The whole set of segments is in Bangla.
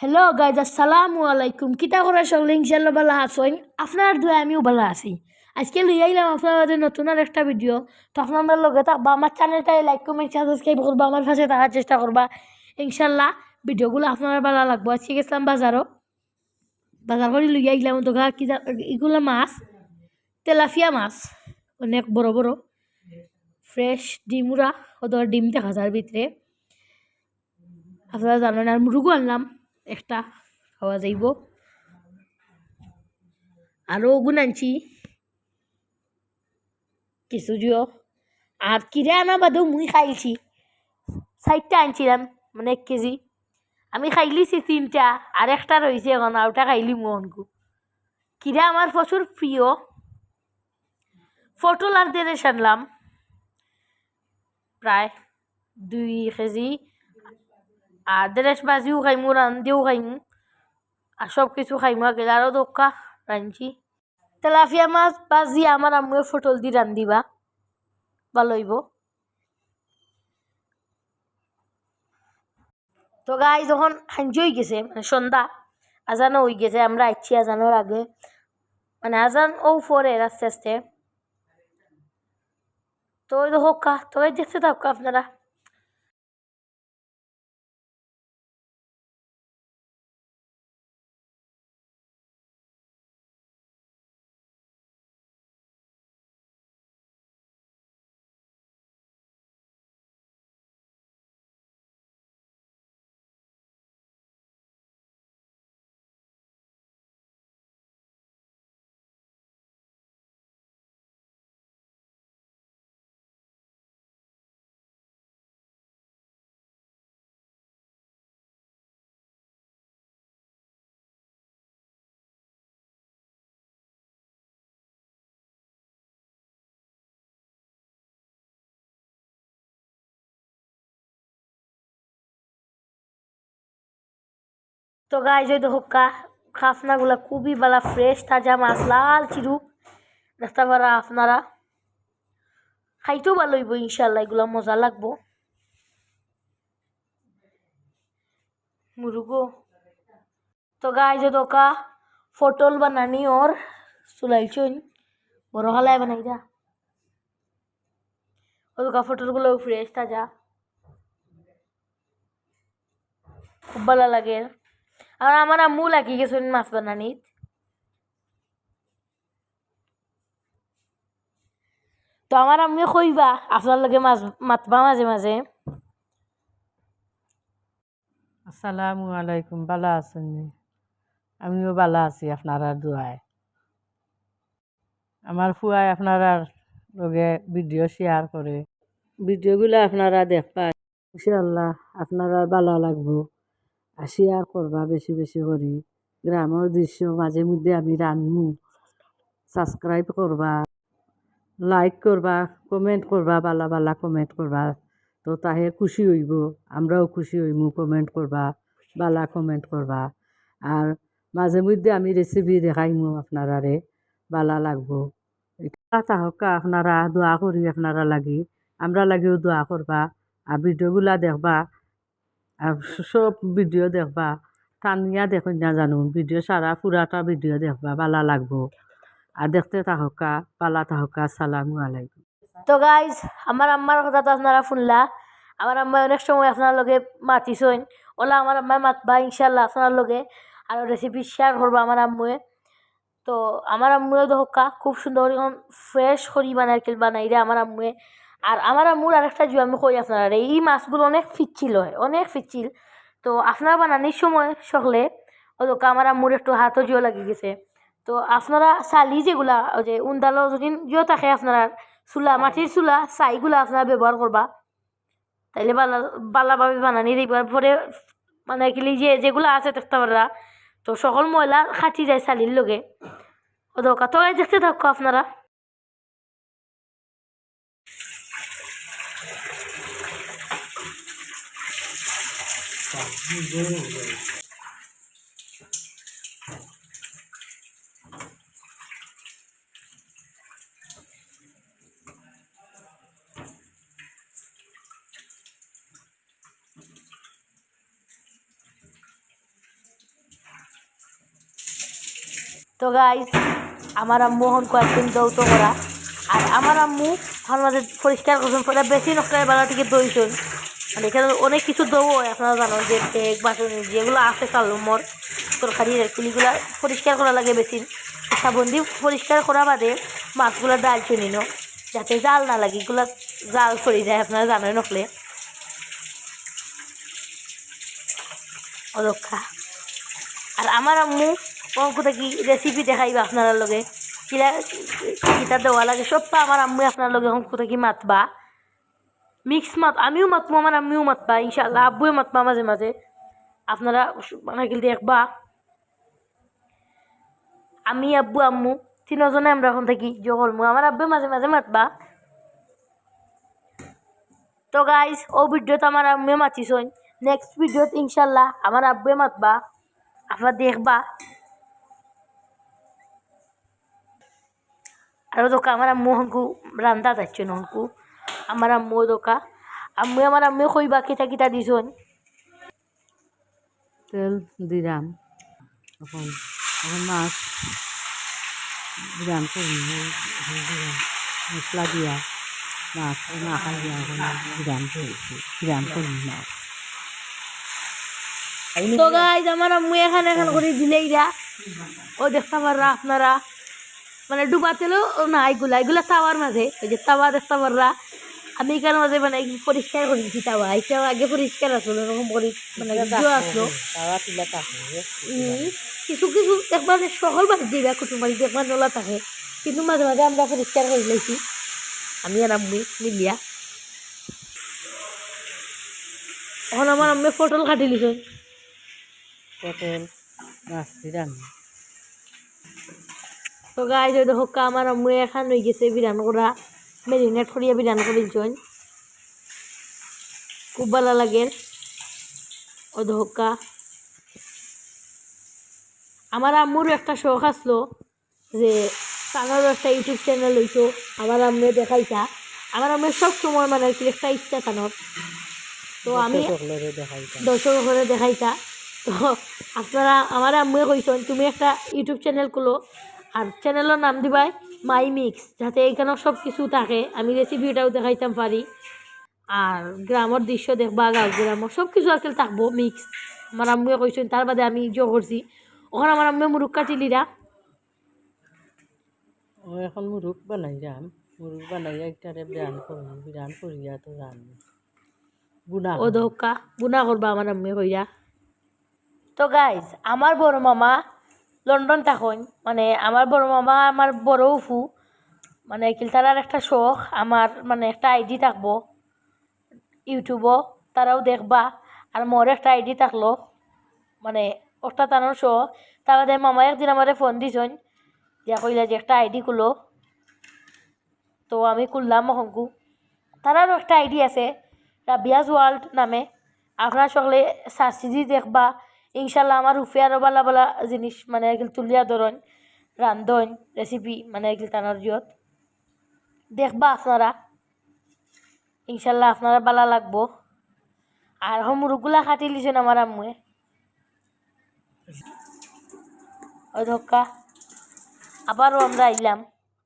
হ্যালো গাইজ আসসালামু আলাইকুম কিতা করে সকলে ইনশাল্লাহ ভালো আছেন আপনার দুয়ে আমিও ভালো আছি আজকে লই আইলাম আপনার নতুন আর একটা ভিডিও তো আপনার লগে থাকবা আমার চ্যানেলটাই লাইক কমেন্ট সাবস্ক্রাইব করবা আমার পাশে থাকার চেষ্টা করবা ইনশাল্লাহ ভিডিওগুলো আপনার ভালো লাগবো আজকে গেছিলাম বাজারও বাজার করে লই আইলাম তো এগুলো মাছ তেলাফিয়া মাছ অনেক বড় বড় ফ্রেশ ডিমুরা ওদের ডিম দেখা যায় ভিতরে আপনারা জানেন আর মুরগও আনলাম একটা খাওয়া যাইব। আরও ওগুন আনছি। কিছু জিও। আর কিরে আনা বাদেও মুই খাইছি। চারটা আনছিলাম মানে এক কেজি। আমি খাইলিছি তিনটা, আর একটা রয়েছে এখন, আর ওটা খাইলি মোহনকু কিরে আমার প্রচুর প্রিয়। পটল আর দেরেস আনলাম প্রায় দুই কেজি। আর বাজিও খাইমু রান্ধিও খাইমু আর সব কিছু খাইমু আগে আরও দোকা রাঁধছি তেলাফিয়া মাছ বাজি আমার আম্মুয়ে ফটল দি রান্ধিবা ভালো হইব তো গাই যখন সাঞ্জি হয়ে গেছে মানে সন্ধ্যা আজানও হয়ে গেছে, আমরা আইছি আজানোর আগে। মানে আজান ও পরে আস্তে আস্তে। তো ওই হোক কা তো দেখতে থাকুক আপনারা। তো গাই যদি হোক্কা খাসনাগুলা খুবই বালা ফ্রেশ তাজা মাছ, লাল চিরু। দেখতে পারা আপনারা। খাইতেও ভালো হইব ইনশাল্লাহ এগুলো মজা লাগবো। মুরগো। তো গাই যে দোকা ফটল বানানি ওর চুলাইছুন বড় হালায় বানাই যা ও দোকা ফটলগুলো ফ্রেশ তাজা। খুব ভালো লাগে। আর আমার আম্মু লাগি গেছেন মাছ বানানিত তো আমার আম্মু কইবা, আপনার লগে মাছ মাতবা মাঝে মাঝে। আসসালামু আলাইকুম, ভালো আছেন আমিও ভালো আছি আপনারা দোয়ায়। আমার ফুয়াই আপনারা লগে ভিডিও শেয়ার করে। ভিডিওগুলো আপনারা দেখবা। ইনশাল্লাহ আপনারা ভালো লাগবো। আর করবা বেশি বেশি করি গ্রামের দৃশ্য মাঝে মধ্যে আমি রান্ধমু সাবস্ক্রাইব করবা লাইক করবা কমেন্ট করবা বালা বালা কমেন্ট করবা তো তাহে খুশি হইব আমরাও খুশি হইমু কমেন্ট করবা বালা কমেন্ট করবা আর মাঝে মধ্যে আমি রেসিপি দেখাইমু আপনারারে বালা লাগবো। তাহকা আপনারা দোয়া করি আপনারা লাগি আমরা লাগিও দোয়া করবা আর ভিডিওগুলা দেখবা। সব ভিডিও দেখবা। টানিয়া দেখুন না জানো ভিডিও সারা পুরাটা ভিডিও দেখবা বালা লাগবো। আর দেখতে তাহকা পালা তাহকা সালামু আলাইকুম। তো গাইজ আমার আম্মার কথা তো আপনারা শুনলা। আমার আম্মা অনেক সময় আপনার লগে মাতিছইন ওলা আমার আম্মায় মাতবা ইনশাল্লাহ আপনার লগে। আর রেসিপি শেয়ার করব আমার আম্মুয়ে। তো আমার আম্মুয়ে ধোকা খুব সুন্দর ফ্রেশ করি বানাই রে আমার আম্মুয়ে। আর আমার আম্মুর আরেকটা জু আমি কই আপনারা? এই মাছগুলো অনেক ফিচ্ছিল হয় অনেক ফিচ্ছিল। তো আপনারা বানানির সময় সকলে দোকা আমার আম্মুর একটু হাতও জিও লাগি গেছে। তো আপনারা চালি যেগুলা যে উন্দালো যদি জিও থাকে আপনারা, চুলা, মাটির চুলা ছাইগুলা আপনারা ব্যবহার করবা তাইলে বালা, বালাভাবে বানানি দিবার পরে মানে কি যে যেগুলো আছে দেখতে পারা তো সকল ময়লা খাটি যায় চালির লগে। তো দেখতে থাকো আপনারা। তো গাইস আমার আম্মু এখন কয়েকদিন যৌথ করা। আর আমার আম্মু মাঝে পরিষ্কার করছেন, পরে বেশি নষ্ট বেলা থেকে দইছেন মানে এখানে অনেক কিছু দৌ হয় আপনারা জানো যে বেগ বাসন, যেগুলো আছে চালুমর তরকারি রেগুলিগুলো পরিষ্কার করা লাগে বেশি। সাবন দিয়ে পরিষ্কার করা বাদে মাছগুলো ডাল চুনি নো যাতে জাল না লাগে, এগুলো জাল পড়ে যায়, আপনারা জানেন নকলে। অরক্ষা আর আমার আম্মু কোথা কি রেসিপি দেখাইবা আপনার লগে। কিতা দেওয়া লাগে। সব পা আমার আম্মু আপনার লগে এখন কোথা কি মাতবা মিক্স মাত, আমিও মাতবো আমার আম্মিও মাতবা ইনশাল্লাহ আব্বুও মাতবা মাঝে মাঝে। আপনারা মানে কি দেখবা আমি, আব্বু, আম্মু, তিনজনে আমরা এখন থাকি জহলমু আমার আব্বু মাঝে মাঝে মাতবা তো গাইস ও ভিডিওতে আমার আম্মুয়ে মাতিছইন নেক্সট ভিডিওত ইনশাল্লাহ আমার আব্বুয়ে মাতবা আপনারা দেখবা। আৰু দোকা আমার আম্মু হংকু রান্দা যাচ্ছে নহংকু আমার আম্মু দোকা আম্মু আমার আম্মু কইবা কিতা কিতা দিছন তেল দিলাম এখন এখন মাছ দিলাম দিলাম মশলা দিয়া মাছ মাখা দিয়া এখন দিলাম করেছি দিলাম করি মাছ তো গাইজ আমার আম্মু এখানে এখান করে দিলেই যা ও দেখতে পাররা আপনারা মানে ডুবাতেলেও না এগুলা এগুলা তাওয়ার মাঝে ওই যে তাওয়া পাররা আমি এখানে মাঝে মানে পরিষ্কার করে দিচ্ছি তাওয়া এটাও আগে পরিষ্কার আসলো এরকম করে মানে আসলো থাকে কিছু কিছু একবার সকল বাড়ি দিবা কুটুম বাড়িতে একবার নলা থাকে কিন্তু মাঝে মাঝে আমরা পরিষ্কার করে লাইছি আমি আর আম্মি মিলিয়া। এখন আমার আম্মি ফটল কাটি লিছেন পটল মাছ দিলাম তো গাই যদি হোক আমার আম্মু এখন হয়ে গেছে বিরান করা। মেরিনেট করিয়া বিরান করিলছেন খুব ভালো লাগে। ও ধোকা আমার আম্মুর একটা শখ আসলো যে তানারও একটা ইউটিউব চ্যানেল হইতো আমার আম্মু দেখাইতা। আমার আম্মুর সব সময় মানে কি একটা ইচ্ছা তানোর তো আমি দর্শক ঘরে দেখাইতা। তো আপনারা আমার আম্মুয়ে কইছেন তুমি একটা ইউটিউব চ্যানেল খুলো। আর চ্যানেলের নাম দিবাই মাই মিক্স যাতে এখানেও সব কিছু থাকে। আমি রেসিপিটাও দেখাইতাম পারি আর গ্রামের দৃশ্য দেখবা গাঁও গ্রামের সব কিছু আসলে থাকব মিক্স আমার আম্মুয়ে কইছেন তার বাদে আমি জো করছি ওখানে আমার আম্মুয়ে মুরুখ কাটিলিরা ও এখন মুরুখ বানাই যাম। মুরুখ বানাই একটারে বিরান করি বিরান করিয়া তো রান্না বুনা ও ধোকা বুনা করবা আমার আম্মুয়ে কইরা। তো গাইজ আমার বড় মামা লন্ডন থাকুন মানে আমার বড় মামা, আমার বড় উফু মানে কিলতারার একটা শখ, আমার মানে একটা আইডি থাকব, ইউটিউবও, তারাও দেখবা, আর মোর একটা আইডি থাকল মানে ওটা তানোর শখ। তার বাদে মামা একদিন আমারে ফোন দিছন যে কইলা যে একটা আইডি খুলো। তো আমি খুললাম মহঙ্কু তারারও একটা আইডি আছে রাবিয়াজ ওয়ার্ল্ড নামে। আপনারা সকলে সার্চি দিয়ে দেখবা। ইনশাল্লাহ আমার উফে আরও বালা বালা জিনিস মানে এগুলো তুলিয়া ধরন, রান্ধন রেসিপি মানে এগুলো তানোর জিয়ত। দেখবা আপনারা, ইনশাল্লাহ আপনারা বালা লাগবো। আর হমুরগুলা কাটি লিছেন আমার আম্মুয়ে। ওই ধক্কা। আবারও আমরা আইলাম।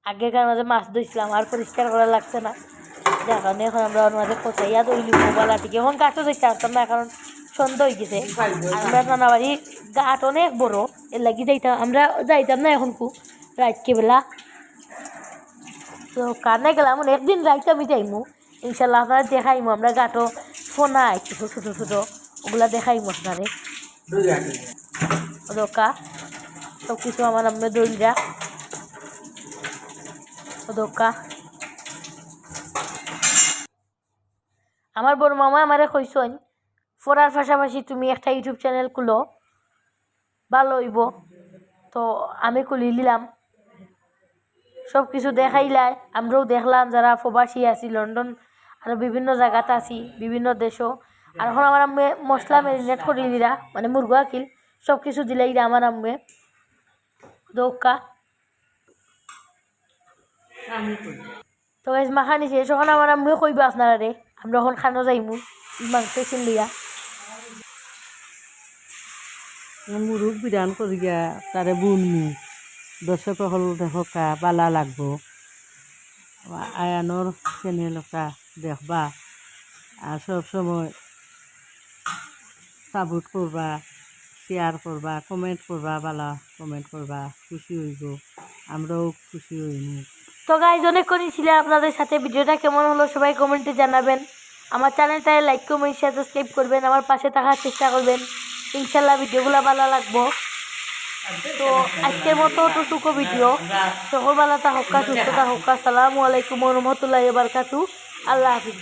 আগেকার মাঝে মাছ ধুইছিলাম, আর পরিষ্কার করা লাগছে না। যার কারণে এখন আমরা ওর মাঝে কোথাইয়া দইলি মোবাইলা থেকে এখন গাছও দেখতে আসতাম না এখন সন্ধ্যা হয়ে গেছে। আমরা নানা বাড়ি গাট অনেক বড়, এর লাগি যাইতাম আমরা যাইতাম না এখন কু রাতকে বেলা। তো কারণে গেলাম একদিন রাইতে আমি যাইমু। ইনশাল্লাহ আপনারা দেখাইমু, আমরা গাটো ফোনা আইছি ছোটো ছোটো ওগুলা দেখাইমু আপনারে দোকা সব কিছু আমার আম্মে দইরা। দোকা আমার বড় মামা আমারে কইসন পড়ার পাশাপাশি তুমি একটা ইউটিউব চ্যানেল খুলো, ভালো হইব। তো আমি খুলি নিলাম সব কিছু দেখাইলাই, আমরাও দেখলাম যারা প্রবাসী আছি, লন্ডন আর বিভিন্ন জায়গাতে আছি, বিভিন্ন দেশও। আর এখন আমার আম্মে মশলা ম্যারিনেট করে দিলা মানে মুরগা কিল সব কিছু দিলাই আমার আম্মে দৌকা। তো গাইজ মাখা নিছে তখন আমার আম্মুয়ে কইবা আপনারা রে, আমরা এখন খানো যাইমু, মাংস চিনলিয়া মুরুখ বিরান করিয়া তারে বুনমু দর্শক হল দেখা বালা লাগবো। আয়ানোর চ্যানেলটা দেখবা। আর সব সময় সাপোর্ট করবা শেয়ার করবা কমেন্ট করবা বালা কমেন্ট করবা খুশি হইব আমরাও খুশি হইনি তো গাইজ অনেকক্ষণই ছিল আপনাদের সাথে ভিডিওটা কেমন হলো সবাই কমেন্টে জানাবেন। আমার চ্যানেলটায় লাইক কমেন্ট শেয়ার সাবস্ক্রাইব করবেন। আমার পাশে থাকার চেষ্টা করবেন। ইনশাল্লাহ ভিডিওগুলো ভালো লাগবো। তো আজকের মতো অতটুকু ভিডিও। সকলবেলা তা হক্কা সুস্থতা হক্কা সালামু আলাইকুম রহমতুল্লাহ বারকাতু আল্লাহ হাফিজ